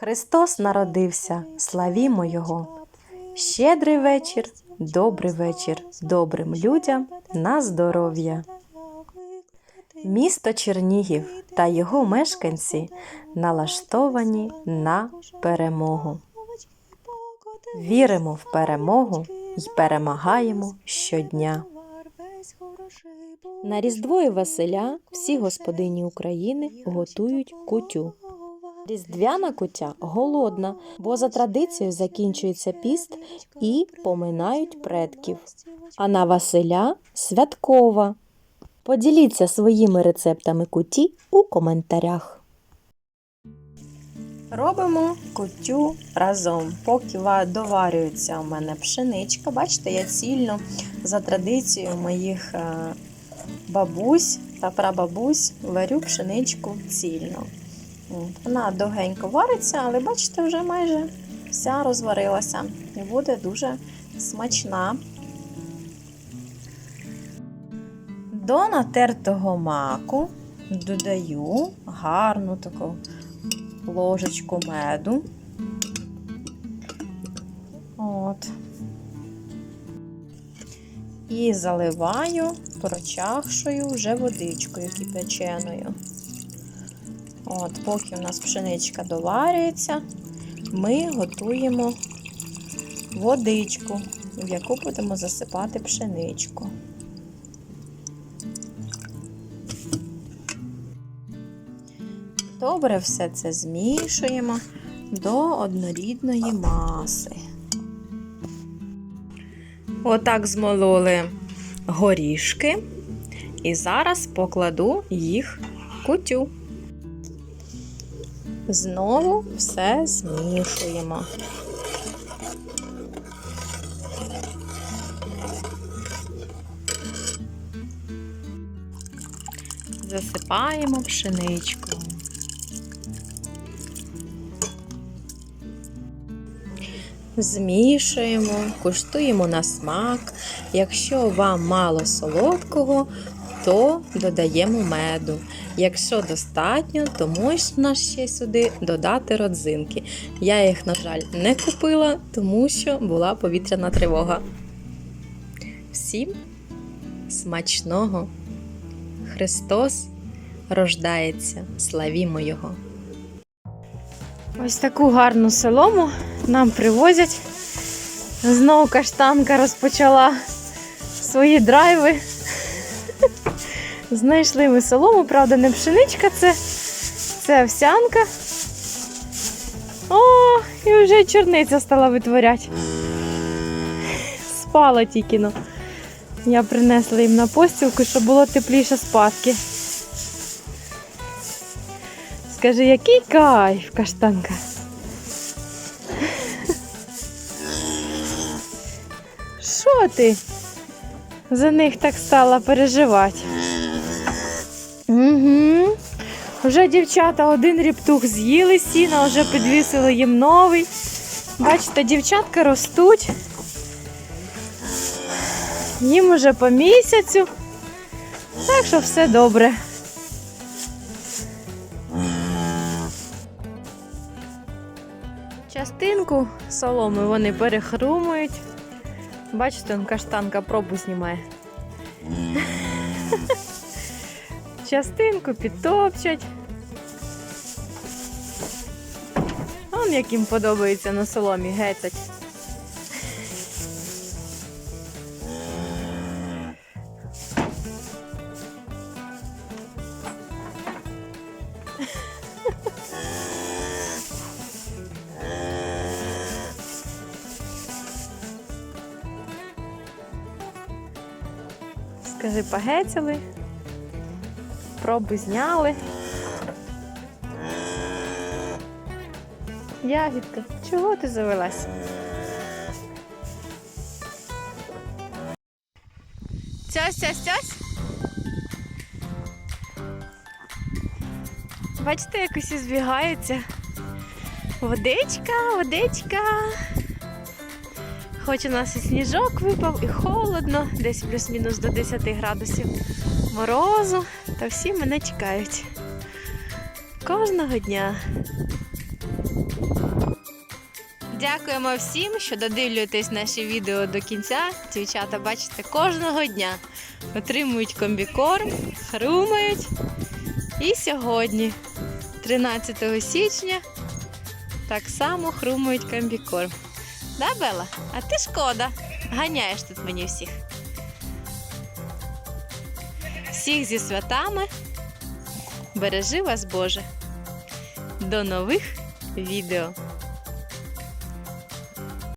Христос народився, славімо Його. Щедрий вечір, добрий вечір, добрим людям на здоров'я. Місто Чернігів та його мешканці налаштовані на перемогу. Віримо в перемогу і перемагаємо щодня. На Різдво і Василя всі господині України готують кутю. Різдвяна кутя голодна, бо за традицією закінчується піст і поминають предків. А на Василя святкова. Поділіться своїми рецептами куті у коментарях. Робимо кутю разом. Поки доварюється у мене пшеничка. Бачите, я цільно за традицією моїх е, бабусь та прабабусь варю пшеничку цільно. Вона довгенько вариться, але бачите, вже майже вся розварилася і буде дуже смачна. До натертого маку додаю гарну таку ложечку меду. От. І заливаю прочахшою вже водичкою кипяченою. От, поки у нас пшеничка доварюється, ми готуємо водичку, в яку будемо засипати пшеничку. Добре все це змішуємо до однорідної маси. Отак змололи горішки, і зараз покладу їх в кутю. Знову все змішуємо. Засипаємо пшеничку. Змішуємо, куштуємо на смак. Якщо вам мало солодкого, то додаємо меду. Якщо достатньо, то можна ще сюди додати родзинки. Я їх, на жаль, не купила, тому що була повітряна тривога. Всім смачного! Христос рождається, славімо Його! Ось таку гарну солому нам привозять. Знову каштанка розпочала свої драйви. Знайшли ми солому, правда, не пшеничка, це, це овсянка. О, і вже чорниця стала витворяти. Спала тільки но. Я принесла їм на постілку, щоб було тепліше спадки. Скажи, який кайф, каштанка. Що ти за них так стала переживати? Угу. Вже дівчата один ріптух з'їли сіна, вже підвісили їм новий. Бачите, дівчатка ростуть. Їм уже по місяцю. Так що все добре. Частинку соломи вони перехрумують. Бачите, он каштанка пробу знімає. Частинку підтопчать. Он як їм подобається на соломі гецять. Скажи, погецяли, проби зняли. Ягідка, чого ти завелась? Цьось, цьось, цьось. Бачите, як усі збігаються. Водичка, водичка. Хоч у нас і сніжок випав, і холодно, десь плюс-мінус до 10 градусів морозу, та всі мене чекають. Кожного дня. Дякуємо всім, що додивлюєтесь наші відео до кінця. Дівчата, бачите, кожного дня отримують комбікорм, хрумають. І сьогодні, 13 січня, так само хрумають комбікорм. Да, Бела? А ти шкода. Ганяєш тут мені всіх. Всіх зі святами. Бережи вас, Боже. До нових відео.